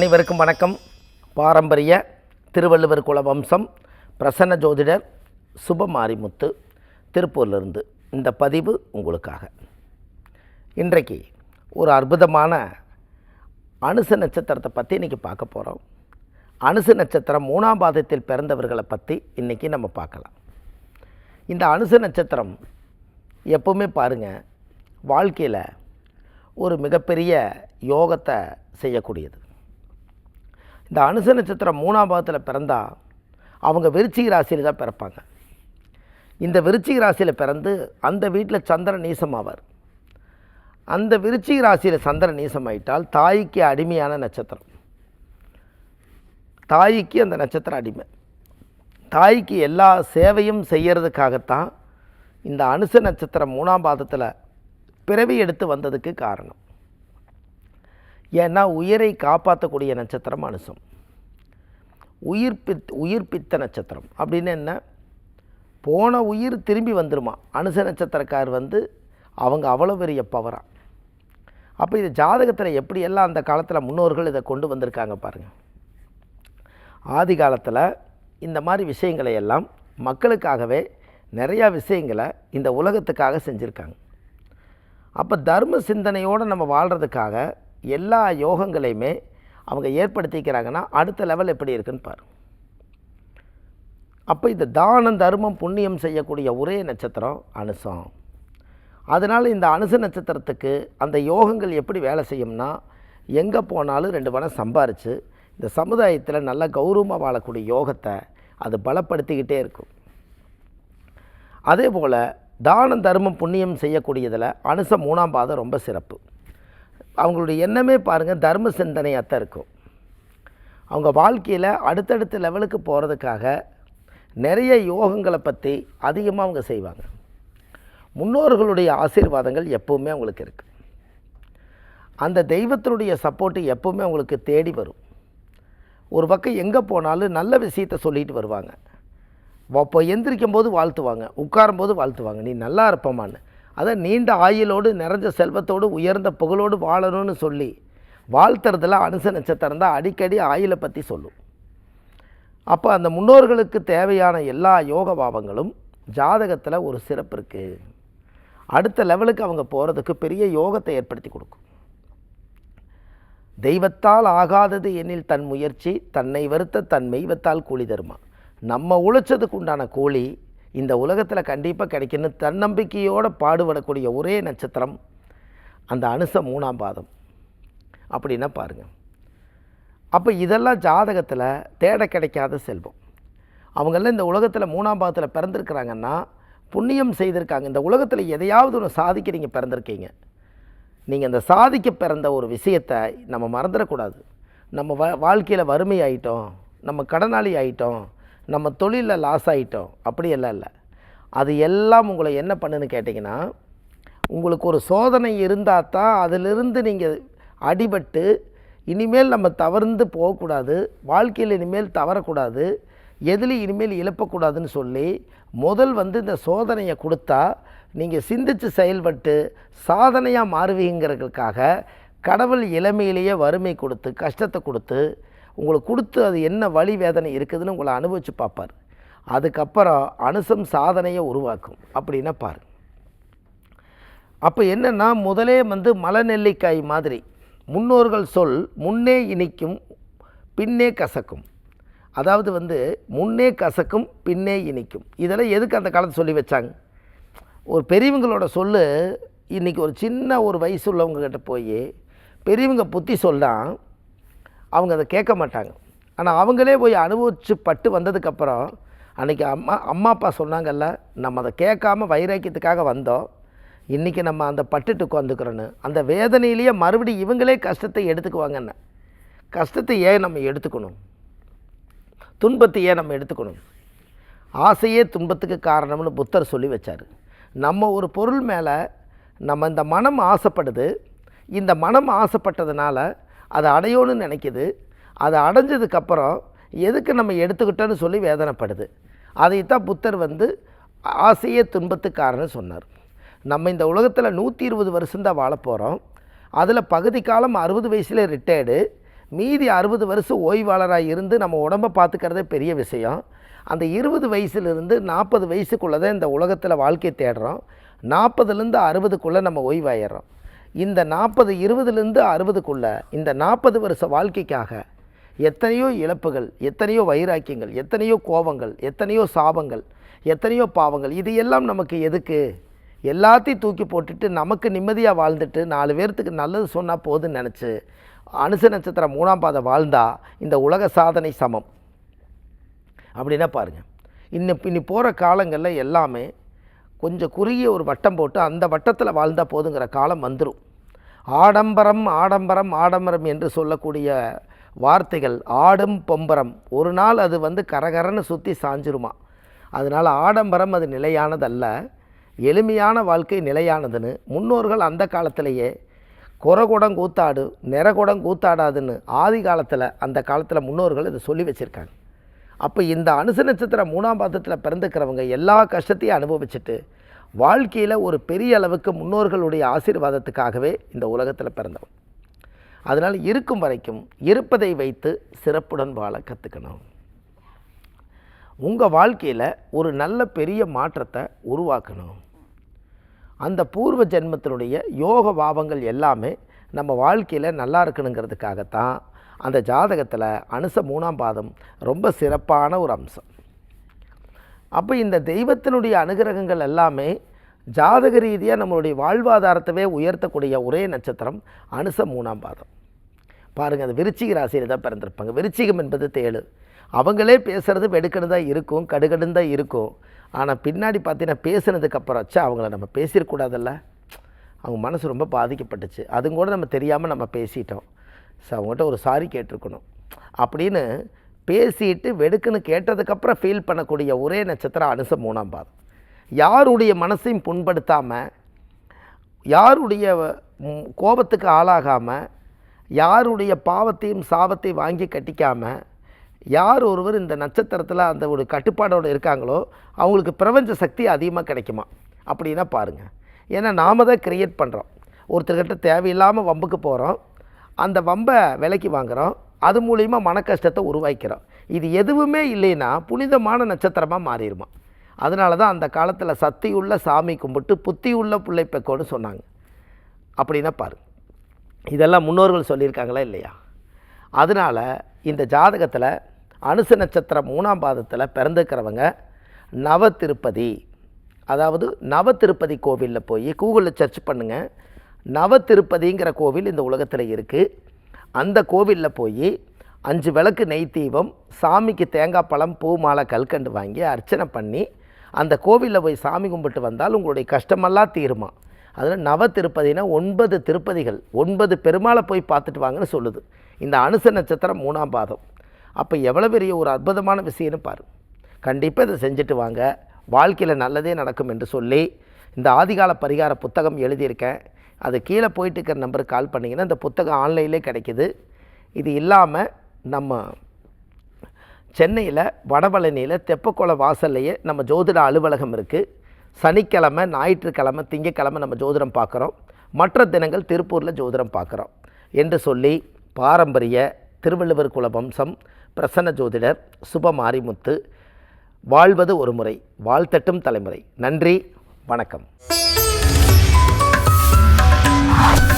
அனைவருக்கும் வணக்கம். பாரம்பரிய திருவள்ளுவர் குல வம்சம் பிரசன்ன ஜோதிடர் சுபமாரிமுத்து திருப்பூர்லேருந்து இந்த பதிவு உங்களுக்காக. இன்றைக்கு ஒரு அற்புதமான அனுச நட்சத்திரத்தை பற்றி இன்றைக்கி பார்க்க போகிறோம் அனுச நட்சத்திரம் மூணாம் பாதத்தில் பிறந்தவர்களை பற்றி இன்றைக்கி நம்ம பார்க்கலாம். இந்த அனுச நட்சத்திரம் எப்பவுமே பாருங்கள் வாழ்க்கையில் ஒரு மிகப்பெரிய யோகத்தை செய்யக்கூடியது. இந்த அனுச நட்சத்திரம் மூணாம் பாகத்தில் பிறந்தால் அவங்க விருச்சிக ராசியில் தான் பிறப்பாங்க. இந்த விருச்சிக ராசியில் பிறந்து அந்த வீட்டில் சந்திரன் நீசமாவார். அந்த விருச்சிக ராசியில் சந்திரன் நீசமாயிட்டால் தாய்க்கு அடிமையான நட்சத்திரம். தாய்க்கு அந்த நட்சத்திரம் அடிமை. தாய்க்கு எல்லா சேவையும் செய்கிறதுக்காகத்தான் இந்த அனுச நட்சத்திரம் மூணாம் பாதத்தில் பிறவி எடுத்து வந்ததுக்கு காரணம். ஏன்னா உயிரை காப்பாற்றக்கூடிய நட்சத்திரம் அனுசம் உயிர்ப்பித் உயிர்ப்பித்த நட்சத்திரம். அப்படின்னு என்ன? போன உயிர் திரும்பி வந்துருமா? அனுச நட்சத்திரக்கார் வந்து அவங்க அவ்வளோ பெரிய பவரா அப்போ இது ஜாதகத்தில் எப்படியெல்லாம் அந்த காலத்தில் முன்னோர்கள் இதை கொண்டு வந்திருக்காங்க பாருங்கள் ஆதி காலத்தில் இந்த மாதிரி விஷயங்களை எல்லாம் மக்களுக்காகவே நிறையா விஷயங்களை இந்த உலகத்துக்காக செஞ்சுருக்காங்க. அப்போ தர்ம சிந்தனையோடு நம்ம வாழ்கிறதுக்காக எல்லா யோகங்களையுமே அவங்க ஏற்படுத்திக்கிறாங்கன்னா அடுத்த லெவல் எப்படி இருக்குன்னு பாரு. அப்போ இந்த தானம் தர்மம் புண்ணியம் செய்யக்கூடிய ஒரே நட்சத்திரம் அனுசம். அதனால் இந்த அனுச நட்சத்திரத்துக்கு அந்த யோகங்கள் எப்படி வேலை செய்யும்னா எங்கே போனாலும் ரெண்டு பணம் சம்பாரித்து இந்த சமுதாயத்தில் நல்ல கௌரவமாக வாழக்கூடிய யோகத்தை அது பலப்படுத்திக்கிட்டே இருக்கும். அதே போல் தானம் தர்மம் புண்ணியம் செய்யக்கூடியதில் அனுச மூணாம் பாதம் ரொம்ப சிறப்பு. அவங்களுடைய எண்ணமே பாருங்கள் தர்ம சிந்தனையாக தான் இருக்கும். அவங்க வாழ்க்கையில் அடுத்தடுத்த லெவலுக்கு போகிறதுக்காக நிறைய யோகங்களை பற்றி அதிகமாக அவங்க செய்வாங்க. முன்னோர்களுடைய ஆசீர்வாதங்கள் எப்போவுமே அவங்களுக்கு இருக்குது அந்த தெய்வத்தினுடைய சப்போர்ட்டு எப்போவுமே அவங்களுக்கு தேடி வரும். ஒரு பக்கம் எங்கே போனாலும் நல்ல விஷயத்த சொல்லிட்டு வருவாங்க. அப்போ எந்திரிக்கும் போது வாழ்த்துவாங்க உட்காரும்போது வாழ்த்துவாங்க நீ நல்லா இருப்பமான்னு. அதான் நீண்ட ஆயுளோடு நிறைஞ்ச செல்வத்தோடு உயர்ந்த புகழோடு வாழணும்னு சொல்லி வாழ்த்துறதுல அனுச நட்சத்திரம் தான் அடிக்கடி ஆயுளை பற்றி சொல்லும். அப்போ அந்த முன்னோர்களுக்கு தேவையான எல்லா யோக பாவங்களும் ஜாதகத்தில் ஒரு சிறப்பு இருக்குது அடுத்த லெவலுக்கு அவங்க போகிறதுக்கு பெரிய யோகத்தை ஏற்படுத்தி கொடுக்கும். தெய்வத்தால் ஆகாதது எனில் தன் முயற்சி தன்னை வருத்த தன் மெய்வத்தால் கூலி தருமா? நம்ம உழைச்சதுக்கு உண்டான கூலி இந்த உலகத்தில் கண்டிப்பாக கிடைக்கணும் தன்னம்பிக்கையோடு பாடுபடக்கூடிய ஒரே நட்சத்திரம் அந்த அனுச மூணாம் பாதம். அப்படின்னா பாருங்கள் அப்போ இதெல்லாம் ஜாதகத்தில் தேட கிடைக்காத செல்வம். அவங்கெல்லாம் இந்த உலகத்தில் மூணாம் பாதத்தில் பிறந்திருக்கிறாங்கன்னா புண்ணியம் செய்திருக்காங்க. இந்த உலகத்தில் எதையாவது ஒன்று சாதிக்க நீங்கள் பிறந்திருக்கீங்க. நீங்கள் இந்த சாதிக்க பிறந்த ஒரு விஷயத்தை நம்ம மறந்துடக்கூடாது. நம்ம வ வாழ்க்கையில் வறுமை ஆகிட்டோம் நம்ம கடனாளி ஆகிட்டோம் நம்ம தொழிலில் லாஸ் ஆகிட்டோம் அப்படி எல்லாம் இல்லை. அது எல்லாம் உங்களை என்ன பண்ணுன்னு கேட்டிங்கன்னா உங்களுக்கு ஒரு சோதனை இருந்தால் தான் அதிலிருந்து நீங்கள் அடிபட்டு இனிமேல் நம்ம தவறுந்து போகக்கூடாது வாழ்க்கையில் இனிமேல் தவறக்கூடாது எதுலேயும் இனிமேல் இழப்பக்கூடாதுன்னு சொல்லி முதல் வந்து இந்த சோதனையை கொடுத்தா நீங்கள் சிந்தித்து செயல்பட்டு சாதனையாக மாறுவீங்கிறதுக்காக கடவுள் இளமையிலேயே வறுமை கொடுத்து கஷ்டத்தை கொடுத்து உங்களுக்கு கொடுத்து அது என்ன வழி வேதனை இருக்குதுன்னு உங்களை அனுபவித்து பார்ப்பார். அதுக்கப்புறம் அனுசம் சாதனையை உருவாக்கும். அப்படின்னா பாரு அப்போ என்னென்னா முதலே வந்து மலநெல்லிக்காய் மாதிரி முன்னோர்கள் சொல் முன்னே இனிக்கும் பின்னே கசக்கும். அதாவது வந்து முன்னே கசக்கும் பின்னே இனிக்கும். இதெல்லாம் எதுக்கு அந்த காலத்தை சொல்லி வச்சாங்க? ஒரு பெரியவங்களோட சொல் இன்றைக்கி ஒரு சின்ன ஒரு வயசு உள்ளவங்கக்கிட்ட போய் பெரியவங்க புத்தி சொல்லாம் அவங்க அதை கேட்க மாட்டாங்க. ஆனால் அவங்களே போய் அனுபவிச்சு பட்டு வந்ததுக்கப்புறம் அன்றைக்கி அம்மா அம்மா அப்பா சொன்னாங்கல்ல நம்ம அதை கேட்காம வைராக்கியத்துக்காக வந்தோம். இன்றைக்கி நம்ம அந்த பட்டுட்டு உட்காந்துக்கிறோன்னு அந்த வேதனையிலேயே மறுபடியும் இவங்களே கஷ்டத்தை எடுத்துக்குவாங்கன்னு. கஷ்டத்தை ஏன் நம்ம எடுத்துக்கணும்? துன்பத்தை ஏன் நம்ம எடுத்துக்கணும்? ஆசையே துன்பத்துக்கு காரணம்னு புத்தர் சொல்லி வச்சார். நம்ம ஒரு பொருள் மேலே நம்ம இந்த மனம் ஆசைப்படுது. இந்த மனம் ஆசைப்பட்டதுனால அதை அடையணும்னு நினைக்குது. அதை அடைஞ்சதுக்கப்புறம் எதுக்கு நம்ம எடுத்துக்கிட்டோன்னு சொல்லி வேதனைப்படுது. அதைத்தான் புத்தர் வந்து ஆசையே துன்பத்துக்காரன்னு சொன்னார். நம்ம இந்த உலகத்தில் நூற்றி இருபது வருஷம்தான் வாழ போகிறோம் அதில் பகுதி காலம் அறுபது வயசில் ரிட்டையர்டு மீதி அறுபது வருஷம் ஓய்வாளராக இருந்து நம்ம உடம்பை பார்த்துக்கிறதே பெரிய விஷயம். அந்த இருபது வயசுலேருந்து நாற்பது வயசுக்குள்ளே தான் இந்த உலகத்தில் வாழ்க்கை தேடுறோம். நாற்பதுலேருந்து அறுபதுக்குள்ளே நம்ம ஓய்வாயிடுறோம். இந்த நாற்பது இருபதுலேருந்து அறுபதுக்குள்ளே இந்த நாற்பது வருஷ வாழ்க்கைக்காக எத்தனையோ இழப்புகள் எத்தனையோ வைராக்கியங்கள் எத்தனையோ கோபங்கள் எத்தனையோ சாபங்கள் எத்தனையோ பாவங்கள் இது எல்லாம் நமக்கு எதுக்கு? எல்லாத்தையும் தூக்கி போட்டுட்டு நமக்கு நிம்மதியாக வாழ்ந்துட்டு நாலு பேர்த்துக்கு நல்லது சொன்னால் போதுன்னு நினச்சி அனுச நட்சத்திரம் மூணாம் பாதை வாழ்ந்தால் இந்த உலக சாதனை சமம். அப்படின்னா பாருங்கள் இன்னும் இனி போகிற காலங்களில் எல்லாமே கொஞ்சம் குறுகிய ஒரு வட்டம் போட்டு அந்த வட்டத்தில் வாழ்ந்தால் போதுங்கிற காலம் வந்துடும் ஆடம்பரம் ஆடம்பரம் ஆடம்பரம் என்று சொல்லக்கூடிய வார்த்தைகள் ஆடும் பொம்பரம் ஒரு நாள் அது வந்து கரகரன்னு சுற்றி சாஞ்சிருமா. அதனால் ஆடம்பரம் அது நிலையானதல்ல. எளிமையான வாழ்க்கை நிலையானதுன்னு முன்னோர்கள் அந்த காலத்திலேயே குறகுடம் கூத்தாடு நிறகுடம் கூத்தாடாதுன்னு ஆதி காலத்தில் அந்த காலத்தில் முன்னோர்கள் இதை சொல்லி வச்சுருக்காங்க. அப்போ இந்த அனுச நட்சத்திரம் மூணாம் பாதத்தில் பிறந்துக்கிறவங்க எல்லா கஷ்டத்தையும் அனுபவிச்சுட்டு வாழ்க்கையில் ஒரு பெரிய அளவுக்கு முன்னோர்களுடைய ஆசீர்வாதத்துக்காகவே இந்த உலகத்தில் பிறந்தவங்க. அதனால் இருக்கும் வரைக்கும் இருப்பதை வைத்து சிறப்புடன் வாழ கற்றுக்கணும் உங்கள் வாழ்க்கையில் ஒரு நல்ல பெரிய மாற்றத்தை உருவாக்கணும். அந்த பூர்வ ஜென்மத்தினுடைய யோக பாவங்கள் எல்லாமே நம்ம வாழ்க்கையில் நல்லா இருக்கணுங்கிறதுக்காகத்தான் அந்த ஜாதகத்தில் அனுச மூணாம் பாதம் ரொம்ப சிறப்பான ஒரு அம்சம். அப்போ இந்த தெய்வத்தினுடைய அனுகிரகங்கள் எல்லாமே ஜாதக ரீதியாக நம்மளுடைய வாழ்வாதாரத்தவே உயர்த்தக்கூடிய ஒரே நட்சத்திரம் அனுச மூணாம் பாதம். பாருங்கள் அது விருச்சிக ராசியில் தான் பிறந்திருப்பாங்க. விருச்சிகம் என்பது தேழு அவங்களே பேசுகிறது வெடுக்கணும் தான் இருக்கும் கடுகடுன்னு தான் இருக்கும். ஆனால் பின்னாடி பார்த்தீங்கன்னா பேசுனதுக்கப்புறம் வச்சா அவங்கள நம்ம பேசிடக்கூடாதல்ல அவங்க மனசு ரொம்ப பாதிக்கப்பட்டுச்சு. அதுவும் கூட நம்ம தெரியாமல் நம்ம பேசிட்டோம். ஸோ அவங்ககிட்ட ஒரு சாரி கேட்டிருக்கணும். அப்படின்னு பேசிட்டு வெடுக்குன்னு கேட்டதுக்கப்புறம் ஃபீல் பண்ணக்கூடிய ஒரே நட்சத்திரம் அனுச மூணாம் பாதம். யாருடைய மனசையும் புண்படுத்தாமல் யாருடைய கோபத்துக்கு ஆளாகாமல் யாருடைய பாவத்தையும் சாபத்தையும் வாங்கி கட்டிக்காமல் யார் ஒருவர் இந்த நட்சத்திரத்தில் அந்த ஒரு கட்டுப்பாடோடு இருக்காங்களோ அவங்களுக்கு பிரபஞ்ச சக்தி அதிகமாக கிடைக்குமா? அப்படின்னா பாருங்கள் ஏன்னா நாம தான் க்ரியேட் பண்ணுறோம் ஒருத்தர்கிட்ட தேவையில்லாமல் வம்புக்கு போகிறோம் அந்த வம்பை விலைக்கு வாங்குகிறோம் அது மூலிமா மன கஷ்டத்தை உருவாக்கிறோம். இது எதுவுமே இல்லைன்னா புனிதமான நட்சத்திரமாக மாறிடுமா? அதனால தான் அந்த காலத்தில் சக்தியுள்ள சாமி கும்பிட்டு புத்தியுள்ள பிள்ளை பெக்கோன்னு சொன்னாங்க. அப்படின்னா பாரு. இதெல்லாம் முன்னோர்கள் சொல்லியிருக்காங்களா இல்லையா? அதனால் இந்த ஜாதகத்தில் அனுச நட்சத்திரம் மூணாம் பாதத்தில் பிறந்துக்கிறவங்க நவ திருப்பதி அதாவது நவ திருப்பதி கோவிலில் போய் கூகுளில் சர்ச் பண்ணுங்கள் நவ திருப்பதிங்கிற கோவில் இந்த உலகத்தில் இருக்குது அந்த கோவிலில் போய் அஞ்சு விளக்கு நெய் தீபம் சாமிக்கு தேங்காய் பழம் பூ மாலை கல்கண்டு வாங்கி அர்ச்சனை பண்ணி அந்த கோவிலில் போய் சாமி கும்பிட்டு வந்தால் உங்களுடைய கஷ்டமெல்லாம் தீருமா. அதில் நவ திருப்பதினா ஒன்பது திருப்பதிகள் ஒன்பது பெருமாளை போய் பார்த்துட்டு வாங்கன்னு சொல்லுது. இந்த அனுச நட்சத்திரம் மூணாம் பாதம். அப்போ எவ்வளோ பெரிய ஒரு அற்புதமான விஷயம்னு பாரு. கண்டிப்பாக இதை செஞ்சுட்டு வாங்க. வாழ்க்கையில் நல்லதே நடக்கும் என்று சொல்லி இந்த ஆதிகால பரிகார புத்தகம் எழுதியிருக்கேன். அது கீழே போயிட்டு இருக்கிற நம்பருக்கு கால் பண்ணிங்கன்னா இந்த புத்தகம் ஆன்லைன்லேயே கிடைக்கிது. இது இல்லாமல் நம்ம சென்னையில் வடபழனியில் தெப்பக்குளம் வாசல்லையே நம்ம ஜோதிட அலுவலகம் இருக்குது சனிக்கிழமை ஞாயிற்றுக்கிழமை திங்கக்கிழமை நம்ம ஜோதிடம் பார்க்குறோம். மற்ற தினங்கள் திருப்பூரில் ஜோதிடம் பார்க்குறோம். என்று சொல்லி பாரம்பரிய திருவள்ளுவர் குல வம்சம் பிரசன்ன ஜோதிடர் சுப மாரிமுத்து வாழ்வது ஒரு முறை வாழ்த்தட்டும் தலைமுறை. நன்றி வணக்கம். Ah!